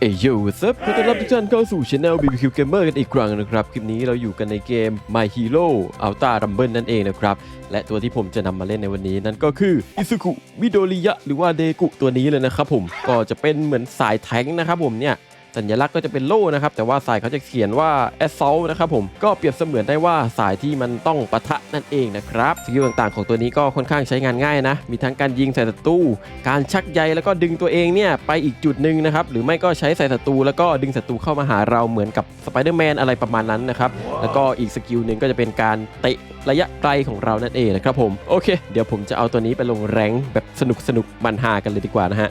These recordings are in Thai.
เอยโย่ซับขอต้อนรับทุกท่านเข้าสู่ช anel BBQ Gamer กันอีกครั้งนะครับ คลิปนี้เราอยู่กันในเกม My Hero Ultra Rumble นั่นเองนะครับ และตัวที่ผมจะนำมาเล่นในวันนี้นั่นก็คืออิซุกุมิโดริยะหรือว่าเดกุตัวนี้เลยนะครับผม ก็จะเป็นเหมือนสายแทงค์นะครับผมเนี่ย สัญลักษณ์ก็จะเป็นโล่นะครับ แต่ว่าสายเขาจะเขียนว่า assault นะครับผม ก็เปรียบเสมือนได้ว่าสายที่มันต้องปะทะนั่นเองนะครับ สกิลต่างๆของตัวนี้ก็ค่อนข้างใช้งานง่ายนะ มีทั้งการยิงใส่ศัตรู การชักใยแล้วก็ดึงตัวเองเนี่ยไปอีกจุดหนึ่งนะครับ หรือไม่ก็ใช้ใส่ศัตรูแล้วก็ดึงศัตรูเข้ามาหาเราเหมือนกับสไปเดอร์แมนอะไรประมาณนั้นนะครับ แล้วก็อีกสกิลหนึ่งก็จะเป็นการเตะระยะไกลของเรานั่นเองนะครับผม โอเค เดี๋ยวผมจะเอาตัวนี้ไปลงแรงแบบสนุกสนุกมันหากันเลยดีกว่านะฮะ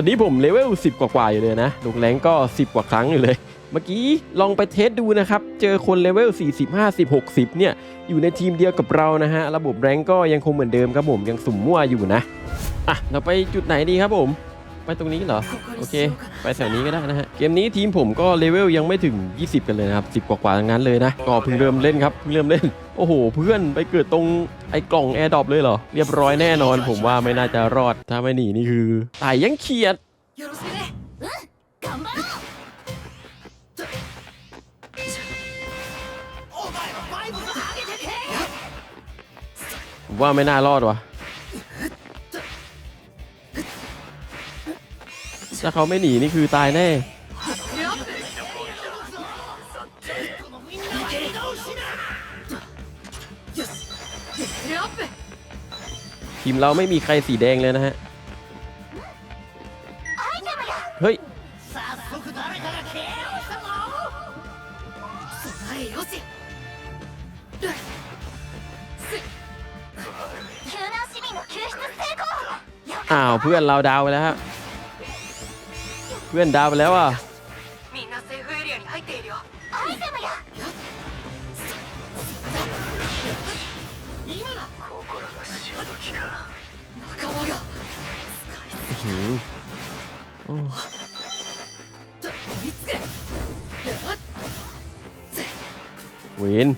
อนนี้ผมเลเวล10 กว่าๆอยู่เลยนะลงแรงก็ 10 กว่าครั้งอยู่เลย เมื่อกี้ลองไปเทสดูนะครับ เจอคนเลเวล40 50 60 เนี่ย อยู่ในทีมเดียวกับเรานะฮะ ระบบแรงก็ยังคงเหมือนเดิมครับผม ยังสุ่มมั่วอยู่นะ อะ เราไปจุดไหนดีครับผม ไปตรงนี้เหรอ โอเค ไปแถวนี้ก็ได้นะฮะ เกมนี้ทีมผมก็เลเวลยังไม่ถึง 20 กันเลยนะครับ 10 กว่าๆทั้งนั้นเลยนะ ก็เพิ่งเริ่มเล่นครับ เพิ่งเริ่มเล่น โอ้โห เพื่อนไปเกิดตรงไอ้กล่องแอร์ดรอปเลยเหรอ เรียบร้อยแน่นอน ผมว่าไม่น่าจะรอด ถ้าไม่หนีนี่คือตายยังเขียดว่าไม่น่ารอดวะถ้าเขาไม่หนีนี่คือตายแน่ีมเราไม่มีใครสีแดงเลยนะฮะ เฮ้ย อ้าวเพื่อนเราดาวไปแล้วฮะ เพื่อนดาวไปแล้วอะ วิน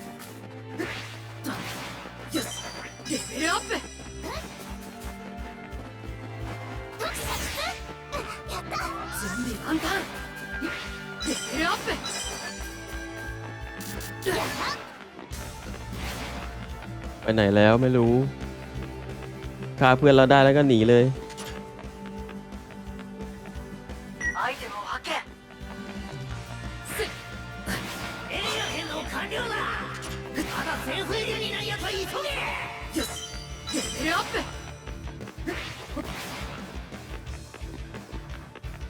ไปไหนแล้วไม่รู้ฆ่าเพื่อนเราได้แล้วก็หนีเลย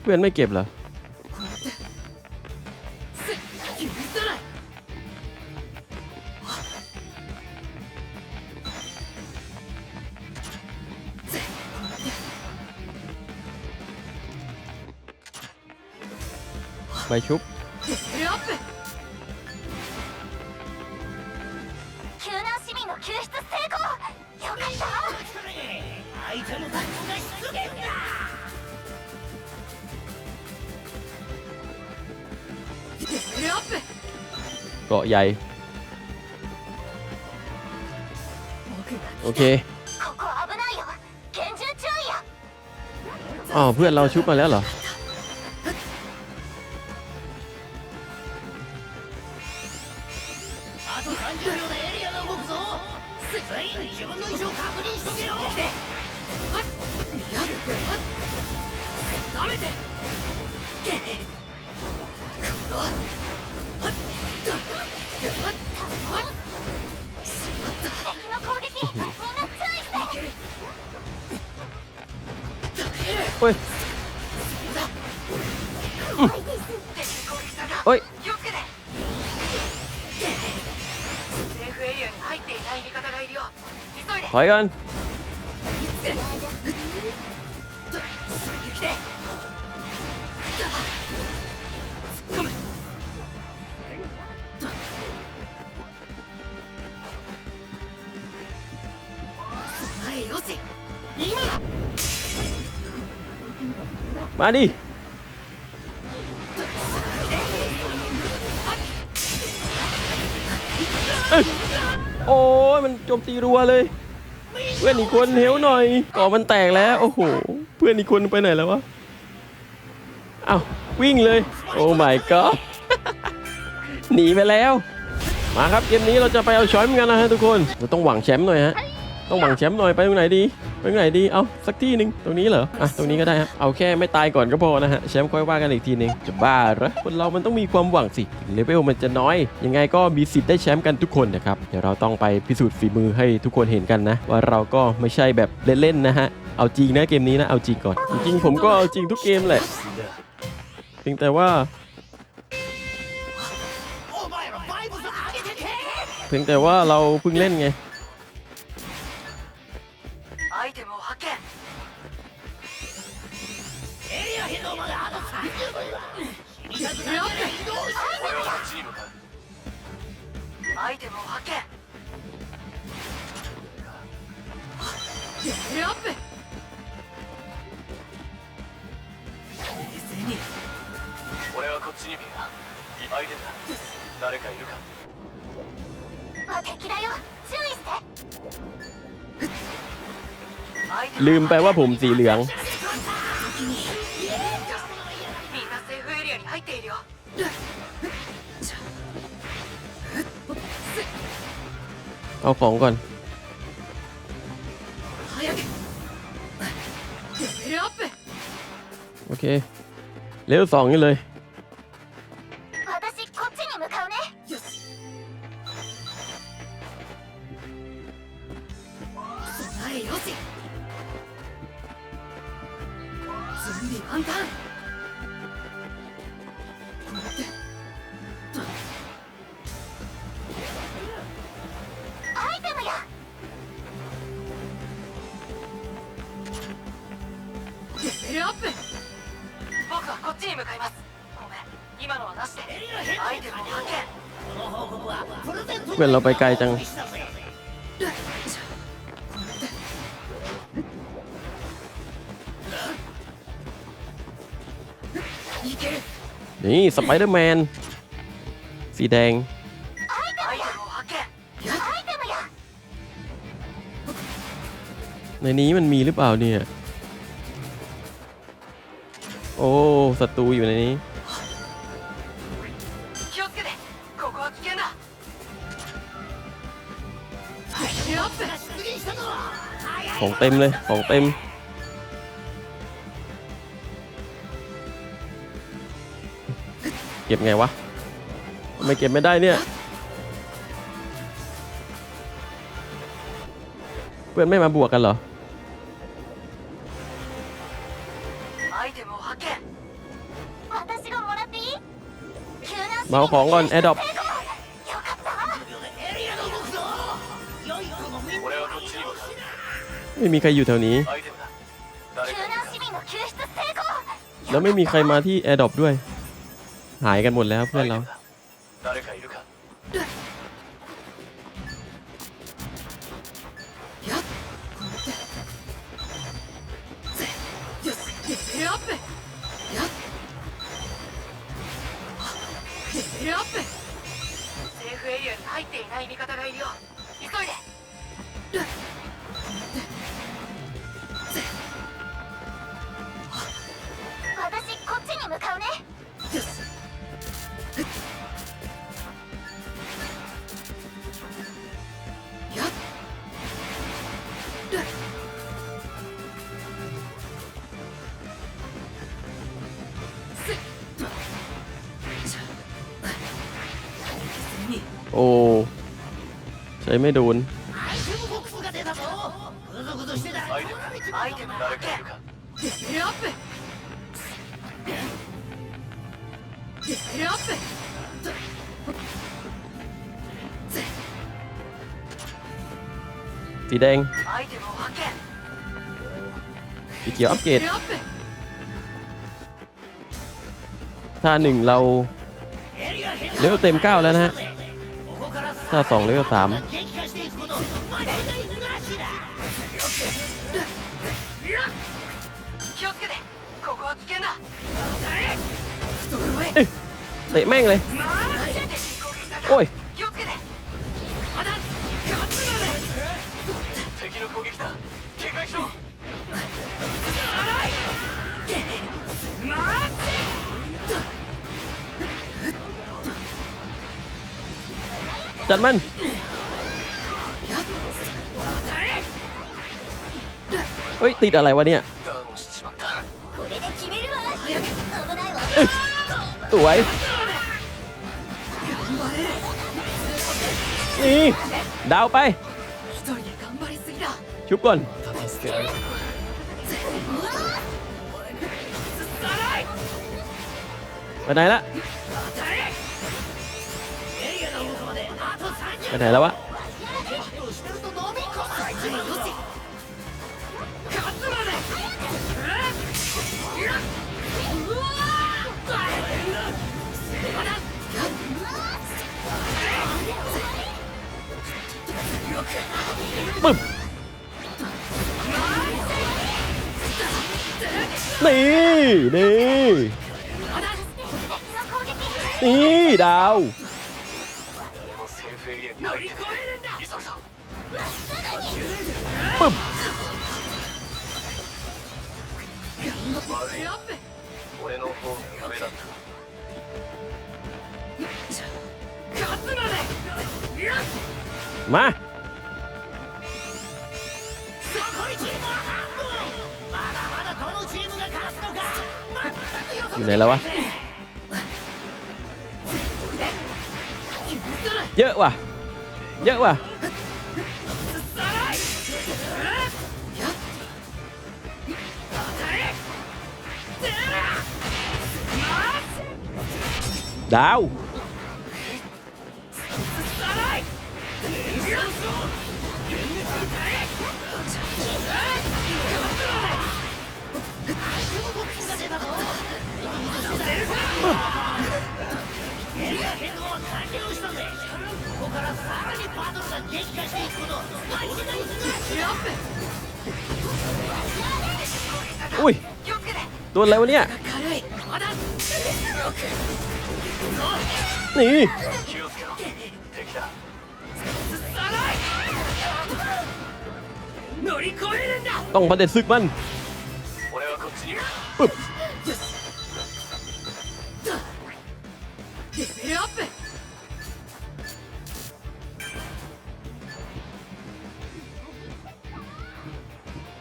เพื่อนไม่เก็บเหรอไปชุบ เกาะใหญ่ โอเคอ๋อเพื่อนเราชุบมาแล้วเหรอ おい。おい。海岸。今だ มาดิ โอ้ยมันโจมตีรัวเลย เพื่อนอีกคนเฮลหน่อยก่อมันแตกแล้ว โอ้โห เพื่อนอีกคนไปไหนแล้ววะเอ้าวิ่งเลย โอ้ my god หนีไปแล้ว มาครับเกมนี้เราจะไปเอาช้อยเหมือนกันนะฮะทุกคน เราต้องหวังแชมป์หน่อยฮะ ต้องหวังแชมป์หน่อยไปตรงไหนดี ไปไหนดี เอาสักที่หนึ่งตรงนี้เหรอ อะ ตรงนี้ก็ได้ฮะ เอาแค่ไม่ตายก่อนก็พอนะฮะ แชมป์ค่อยว่ากันอีกทีนึง จะบ้าหรอ คนเรามันต้องมีความหวังสิเลเวลมันจะน้อย ยังไงก็มีสิทธิ์ได้แชมป์กันทุกคนนะครับ เดี๋ยวเราต้องไปพิสูจน์ฝีมือให้ทุกคนเห็นกันนะ ว่าเราก็ไม่ใช่แบบเล่นๆนะฮะ เอาจริงนะเกมนี้นะ เอาจริงก่อน จริงผมก็เอาจริงทุกเกมแหละ เพียงแต่ว่าเพียงแต่ว่าเราเพิ่งเล่นไง ลืมไปว่าผมสีเหลือง เอาของก่อน โอเค เลี้ยวลสองนี่เลย レベルアップ僕はこっちに向かいますごめん今のはなしでアイテムを発見この報告はプレゼント เพื่อนเราไปไกลจัง したぜいける นี่สไปเดอร์แมน สีแดง アイテムを発見アイテムや ในนี้มันมีหรือเปล่าเนี่ย โอ้ศัตรูอยู่ในนี้ของเต็มเลยของเต็มเก็บไงวะไม่เก็บไม่ได้เนี่ย เพื่อนไม่มาบวกกันเหรอ มาของก่อนแอดดอปไม่มีใครอยู่แถวนี้ แล้วไม่มีใครมาที่แอดดอปด้วย หายกันหมดแล้วเพื่อนเรา 向かうねよしやっโอ้ ใช้ไม่โดน สีแดงสีเขียวอัพเกรดถ้าหนึ่งเราเลเวลเต็ม 9 แล้วนะฮะถ้าสองเลเวลสาม เตะแม่งเลย โอ้ยจัดมันเฮ้ย ติดอะไรวะเนี่ยสวย นี่ดาวไป ชุบก่อนไปไหนละไปไหนแล้ววะ ปึ๊บนี่นี่นี่ดาวปึ๊บมา อยู่ไหนแล้ววะ เยอะว่ะ เยอะว่ะ ดาว อุ้ยโดนอะไรวะเนี่ย นี่ ต้องประเด็นศึกมันปึ๊บ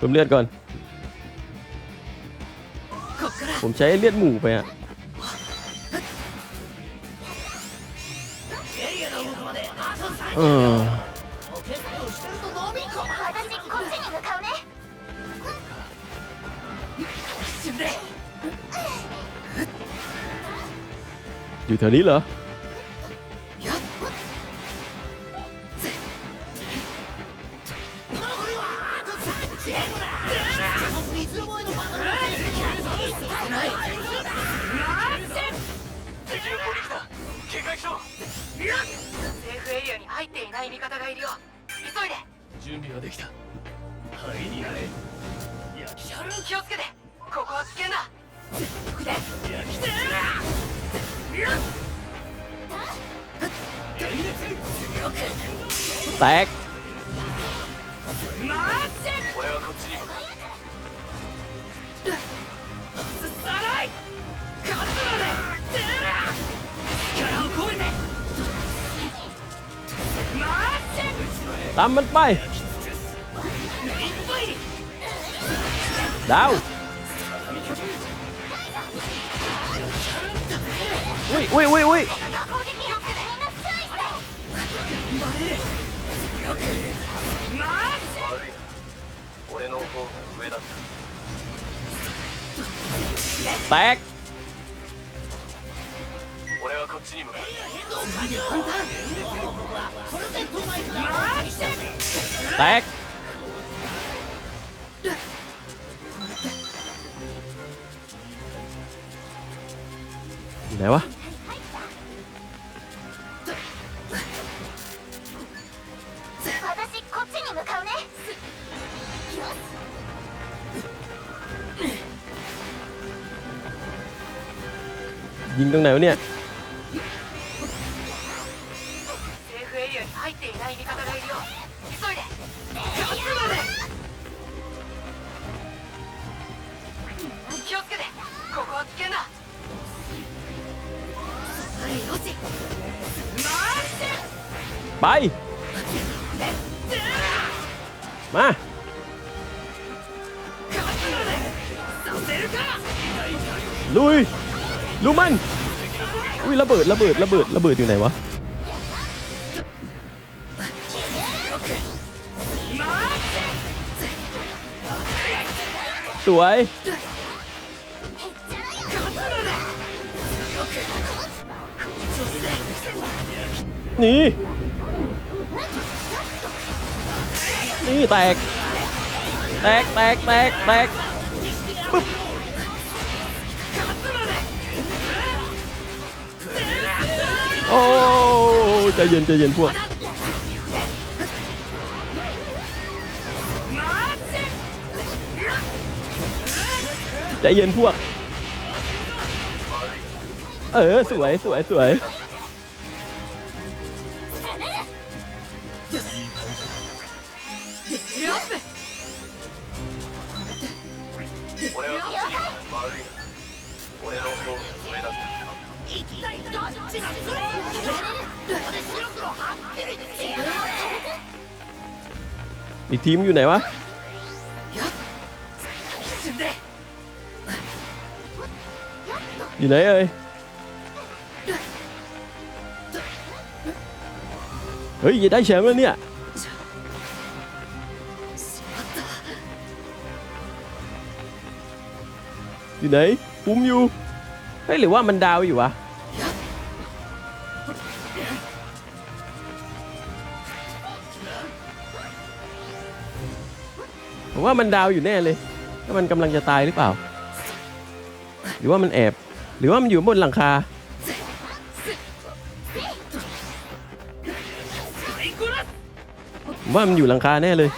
เพิ่มเลือดก่อน ผมใช้เลือดหมูไปอะอยู่แถวนี้เหรอ セーエリアに入っていない味方がいるよ。急いで。準備はできた。れをくこっちに。 ตามมันไป ดาว อุ้ยอุ้ยอุ้ยอุ้ยแตก 俺はこっちに向かう แตก อยู่ไหนวะ 私こっちに向かうね ยิงตรงไหนวะเนี่ย ไป มาลุยลุมันอุ้ยระเบิดระเบิดระเบิดระเบิดอยู่ไหนวะสวย นี่ นี่แตก แตกแตกแตกแตกปึ๊บโอ้ใจเย็นใจเย็นพวกใจเย็นพวก เออ สวยสวยสวย 俺はこっちに悪いな俺の方が上だった一体どっちがそれここで白黒はっきり言ってやる อีกทีมอยู่ไหนวะ 死んで อยู่ไหนเอ่ย เฮ้ยได้แชมป์แล้วเนี่ย อยู่ไหนคุ้มอยู่เฮ้ยหรือว่ามันดาวอยู่วะผมว่ามันดาวอยู่แน่เลยถ้ามันกำลังจะตายหรือเปล่า หรือว่ามันแอบ หรือว่ามันอยู่บนหลังคาผมว่ามันอยู่หลังคาแน่เลย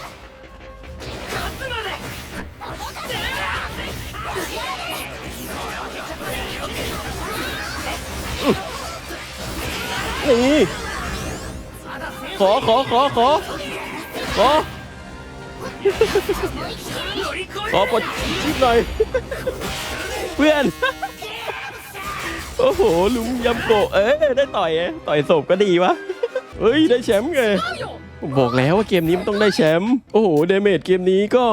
ขอขอขอขอขอขอกดชิปหน่อย เพื่อน โอ้โห ลุงยำโกเอ้ได้ต่อยต่อยศพก็ดีวะเฮ้ย ได้แชมป์ไงผมบอกแล้วว่าเกมนี้มันต้องได้แชมป์ โอ้โห เดเมจเกมนี้ก็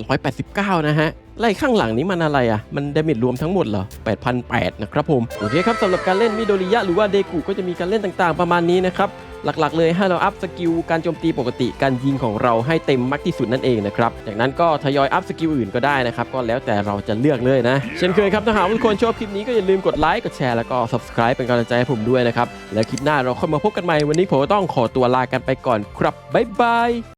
5,889 นะฮะ ไล่ข้างหลังนี้มันอะไรอะ มันเดเมจรวมทั้งหมดเหรอ 8,800 นะครับผม โอเคครับสำหรับการเล่นมิโดริยะหรือว่าเดกุก็จะมีการเล่นต่างๆประมาณนี้นะครับ หลักๆเลยให้เราอัพสกิลการโจมตีปกติการยิงของเราให้เต็มมากที่สุดนั่นเองนะครับ จากนั้นก็ทยอยอัพสกิลอื่นก็ได้นะครับ ก็แล้วแต่เราจะเลือกเลยนะ เช่นเคยครับถ้าหากทุกคนชอบคลิปนี้ก็อย่าลืมกดไลค์กดแชร์แล้วก็ subscribe เป็นกำลังใจให้ผมด้วยนะครับ แล้วคลิปหน้าเราค่อยมาพบกันใหม่วันนี้ผมก็ต้องขอตัวลากันไปก่อนครับบ๊ายบาย